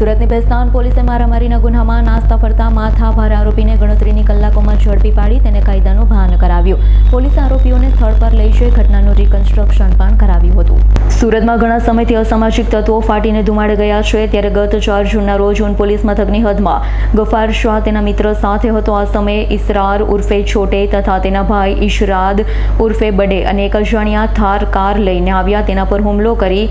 સુરતની બેસ્તાન પોલીસે મારામારીના ગુન્હામાં નાસ્તા ફરતા માથાભાર આરોપીને ગણતરીની કલાકોમાં ઝડપી પાડી તેને કાયદાનું ભાન કરાવ્યું. પોલીસે આરોપીઓને સ્થળ પર લઈ જઈ ઘટનાનું રિકન્સ્ટ્રક્શન પણ કરાવ્યું હતું. સુરતમાં ઘણા સમયથી અસામાજિક તત્વો ફાટીને ધુમાડે ગયા છે, ત્યારે ગત ચાર જૂનના રોજ ઉન પોલીસ મથકની હદમાં ગફાર શાહ તેના મિત્ર સાથે હતો. આ સમયે ઇસરાર ઉર્ફે છોટે તથા તેના ભાઈ ઇશરાદ ઉર્ફે બડે અને એક અજાણ્યા થાર કાર લઈને આવ્યા. તેના પર હુમલો કરી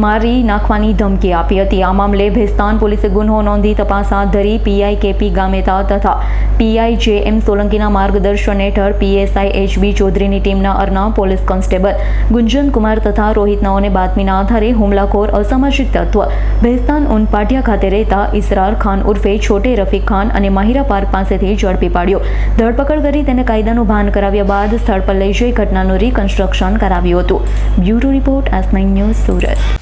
મારી નાખવાની ધમકી આપી હતી. આ મામલે ભેસ્તાન પોલીસે ગુન્હો નોંધી તપાસ હાથ ધરી પીઆઈ કેપી ગામેતા તથા પીઆઈ જે એમ સોલંકીના માર્ગદર્શન હેઠળ પીએસઆઈ એચબી ચૌધરીની ટીમના અરના પોલીસ કોન્સ્ટેબલ ગુંજન કુમાર તથા રોહિત નાઓને બાતમીના આધારે હુમલાખોર અસામાજિક તત્વ ભેસ્તાન ઉન પાટિયા ખાતે રહેતા ઇસરાર ખાન ઉર્ફે છોટે રફીક ખાન અને માહિરા પાર્ક પાસેથી ઝડપી પાડ્યો. ધરપકડ કરી તેને કાયદાનું ભાન કરાવ્યા બાદ સ્થળ પર લઈ જઈ ઘટનાનું રિકન્સ્ટ્રક્શન કરાવ્યું હતું. Bureau report S nine news Surat.